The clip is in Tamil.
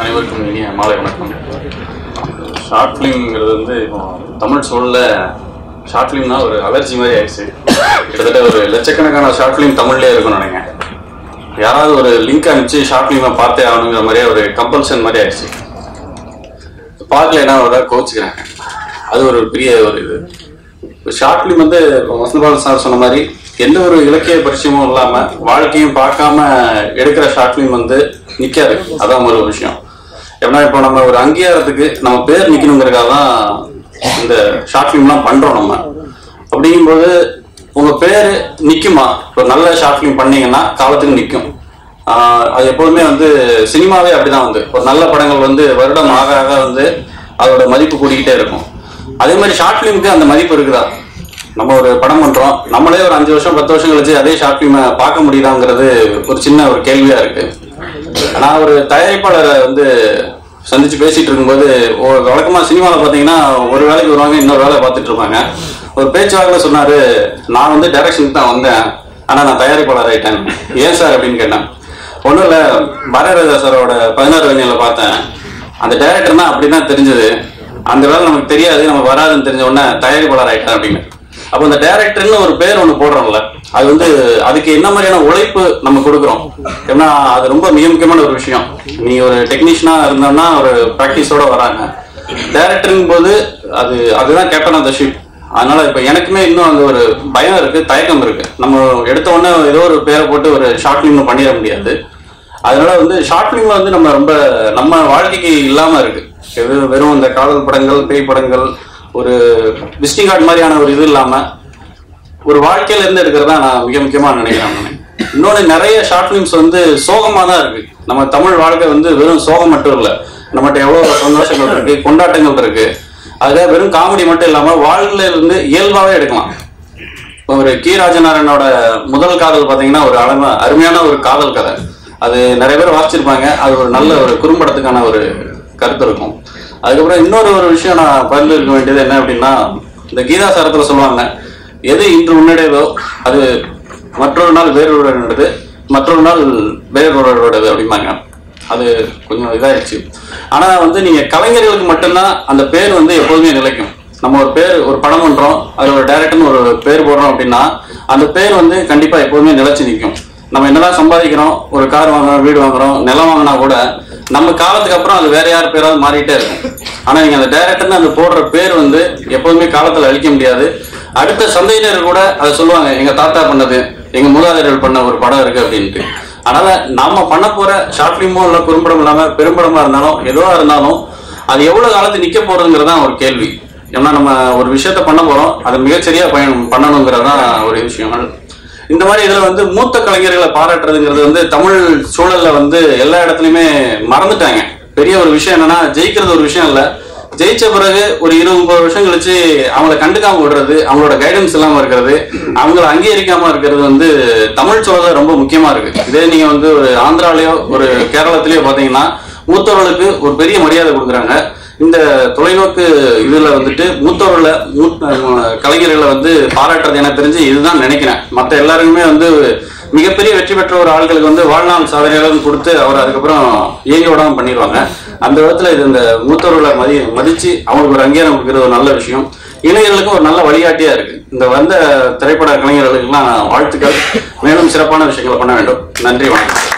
அனைவருக்கும் இனிய மாலை வணக்கம். ஷார்ட் ஃபிலிம்ங்கிறது வந்து இப்போ தமிழ் சூழலில் ஷார்ட் ஃபிலிம்னா ஒரு அலர்ஜி மாதிரி ஆயிடுச்சு. கிட்டத்தட்ட ஒரு லட்சக்கணக்கான ஷார்ட் ஃபிலிம் தமிழ்லேயே இருக்கும்னு நினைக்கிறேன். யாராவது ஒரு லிங்க் அனுப்பிச்சு ஷார்ட் ஃபிலிமை பார்த்தே ஆகணுங்கிற மாதிரியே ஒரு கம்பல்ஷன் மாதிரி ஆயிடுச்சு. பார்க்கல என்ன ஒரு கோச்சுக்கிறாங்க அது ஒரு பெரிய ஒரு இது. இப்போ ஷார்ட் ஃபிலிம் வந்து வசந்தபால் சார் சொன்ன மாதிரி எந்த ஒரு இலக்கிய பரிச்சயமும் இல்லாமல் வாழ்க்கையும் பார்க்காம எடுக்கிற ஷார்ட் ஃபிலிம் வந்து நிற்காது அதான் ஒரு விஷயம். எப்படின்னா இப்போ நம்ம ஒரு அங்கீகாரத்துக்கு நம்ம பேர் நிக்கணுங்கிறக்காக தான் இந்த ஷார்ட் ஃபிலிம்லாம் பண்றோம் நம்ம. அப்படிங்கும்போது உங்க பேர் நிக்குமா? ஒரு நல்ல ஷார்ட் ஃபிலிம் பண்ணீங்கன்னா காலத்துக்கு நிற்கும் அது எப்போதுமே வந்து சினிமாவே அப்படிதான் வந்து. ஒரு நல்ல படங்கள் வந்து வருடம் ஆக ஆக வந்து அதோட மதிப்பு கூடிக்கிட்டே இருக்கும். அதே மாதிரி ஷார்ட் ஃபிலிமுக்கு அந்த மதிப்பு இருக்குதா? நம்ம ஒரு படம் பண்றோம். நம்மளே ஒரு அஞ்சு வருஷம் பத்து வருஷம் கழிச்சு அதே ஷார்ட் ஃபிலிமை பார்க்க முடியுதாங்கிறது ஒரு சின்ன ஒரு கேள்வியா இருக்கு. நான் ஒரு தயாரிப்பாளரை வந்து சந்திச்சு பேசிட்டு இருக்கும்போது வழக்கமா சினிமாவில் பார்த்தீங்கன்னா ஒரு வேலைக்கு வருவாங்க இன்னொரு வேலை பார்த்துட்டு இருப்பாங்க. ஒரு பேச்சுவாக்கில் சொன்னாரு நான் வந்து டைரக்ஷனுக்கு தான் வந்தேன். ஆனா நான் தயாரிப்பாளர் ஆயிட்டேன். ஏன் சார்? அப்படின்னு கேட்டேன். ஒன்றும் இல்லை. பாரதிராஜா சாரோட பதினாறு வயதில் பார்த்தேன். அந்த டைரக்டர்னா அப்படின்னா தெரிஞ்சது. அந்த வேலை நமக்கு தெரியாது. நம்ம வராதுன்னு தெரிஞ்ச உடனே தயாரிப்பாளர் ஆயிட்டேன் அப்படின்னு. அப்போ அந்த டைரக்டர்னு ஒரு பேர் ஒன்று போடுறோம்ல அது வந்து அதுக்கு என்ன மாதிரியான உழைப்பு நம்ம கொடுக்குறோம்? ஏன்னா அது ரொம்ப மிக முக்கியமான ஒரு விஷயம். நீ ஒரு டெக்னீஷியனா இருந்தோம்னா ஒரு ப்ராக்டிஸோட வராங்க. டைரக்டருங்கும் போது அது அதுதான் கேப்டன் ஆஃப் த ஷிப் அதனால இப்ப எனக்குமே இன்னும் அந்த ஒரு பயம் இருக்கு தயக்கம் இருக்கு. நம்ம எடுத்த உடனே ஏதோ ஒரு பேரை போட்டு ஒரு ஷார்ட் ஃபிலிம் பண்ணிட முடியாது. அதனால வந்து ஷார்ட் ஃபிலிம் வந்து நம்ம ரொம்ப நம்ம வாழ்க்கைக்கு இல்லாம இருக்கு. வெறும் இந்த காதல் படங்கள் பேய் படங்கள் ஒரு விசிட்டிங் கார்டு மாதிரியான ஒரு இது இல்லாம ஒரு வாழ்க்கையில இருந்து எடுக்கிறதா நான் மிக முக்கியமா நினைக்கிறேன். இன்னொன்னு நிறைய ஷார்ட் ஃபிலிம்ஸ் வந்து சோகமா தான் இருக்கு. நம்ம தமிழ் வாழ்க்கை வந்து வெறும் சோகம் மட்டும் இல்ல. நம்மகிட்ட எவ்வளவு சந்தோஷங்கள் இருக்கு கொண்டாட்டங்கள் இருக்கு. அதுல வெறும் காமெடி மட்டும் இல்லாம வாழ்க்கையில இருந்து இயல்பாவே எடுக்கலாம். ஒரு கி ராஜநாராயணோட முதல் காதல் பாத்தீங்கன்னா ஒரு அழகா அருமையான ஒரு காதல் கதை. அது நிறைய பேர் வாசிச்சிருப்பாங்க. அது ஒரு நல்ல ஒரு குறும்படத்துக்கான ஒரு கருத்து இருக்கும். அதுக்கப்புறம் இன்னொரு ஒரு விஷயம் நான் பகிர்ந்து இருக்க வேண்டியது என்ன அப்படின்னா இந்த கீதா சாரத்தில் சொல்லுவாங்க எது இன்று உன்னிடையதோ அது மற்றொரு நாள் வேறொருவருடையது மற்றொரு நாள் வேறொருவருடையது அப்படிம்பாங்க. அது கொஞ்சம் இதாகிடுச்சு ஆனால் வந்து நீங்கள் கலைஞர்களுக்கு மட்டும்தான் அந்த பேர் வந்து எப்போதுமே நிலைக்கும். நம்ம ஒரு பேர் ஒரு படம் பண்ணுறோம் அதில் ஒரு டேரக்டர்னு ஒரு பேர் போடுறோம் அப்படின்னா அந்த பேர் வந்து கண்டிப்பாக எப்போதுமே நிலைச்சு நிற்கும். நம்ம என்னதான் சம்பாதிக்கிறோம் ஒரு கார் வாங்குறோம் வீடு வாங்குறோம் நிலம் வாங்கினா கூட நம்ம காலத்துக்கு அப்புறம் அது வேற யார் பேராவது மாறிட்டே இருக்கும். ஆனா நீங்க அந்த டைரக்டர்னு அந்த போடுற பேர் வந்து எப்போதுமே காலத்துல அழிக்க முடியாது. அடுத்த சந்தையினர் கூட அதை சொல்லுவாங்க எங்க தாத்தா பண்ணது எங்க மூதாதையர்கள் பண்ண ஒரு படம் இருக்கு அப்படின்ட்டு. அதனால நாம பண்ண போற ஷார்ட் பிலிமோ இல்ல குறும்படம் இல்லாம பெரும்படமா இருந்தாலும் எதுவா இருந்தாலும் அது எவ்வளவு காலத்து நிக்க போறதுங்கிறது தான் ஒரு கேள்வி. ஏன்னா நம்ம ஒரு விஷயத்த பண்ண போறோம் அதை மிகச்சரியா பயன் பண்ணணுங்கிறது தான் ஒரு விஷயம். இந்த மாதிரி இதுல வந்து மூத்த கலைஞர்களை பாராட்டுறதுங்கிறது வந்து தமிழ் சூழல்ல வந்து எல்லா இடத்துலயுமே மறந்துட்டாங்க. பெரிய ஒரு விஷயம் என்னன்னா ஜெயிக்கிறது ஒரு விஷயம் இல்ல. ஜெயிச்ச பிறகு ஒரு இருபது முப்பது வருஷம் கழிச்சு அவங்கள கண்டுக்காம விடுறது அவங்களோட கைடன்ஸ் இல்லாம இருக்கிறது அவங்கள அங்கீகரிக்காம இருக்கிறது வந்து தமிழ் சூழல ரொம்ப முக்கியமா இருக்கு. இதே நீங்க வந்து ஒரு ஆந்திராலயோ ஒரு கேரளத்திலயோ பாத்தீங்கன்னா மூத்தவர்களுக்கு ஒரு பெரிய மரியாதை கொடுக்குறாங்க. இந்த தொலைநோக்கு இதுல வந்துட்டு மூத்தவர்களை கலைஞர்களை வந்து பாராட்டுறது எனக்கு தெரிஞ்சு இதுதான் நினைக்கிறேன். மற்ற எல்லாருக்குமே வந்து மிகப்பெரிய வெற்றி பெற்ற ஒரு ஆள்களுக்கு வந்து வாழ்நாள் சாதனையாளர் கொடுத்து அவர் அதுக்கப்புறம் இயங்க விடாம பண்ணிடுவாங்க. அந்த விதத்துல இது இந்த மூத்தவர்களை மதி மதிச்சு அவங்களுக்கு ஒரு அங்கீகாரம் கொடுக்கிறது ஒரு நல்ல விஷயம். இளைஞர்களுக்கும் ஒரு நல்ல வழிகாட்டியா இருக்கு. இந்த வந்த திரைப்பட கலைஞர்களுக்கெல்லாம் வாழ்த்துக்கள். மேலும் சிறப்பான விஷயங்களை பண்ண வேண்டும். நன்றி வணக்கம்.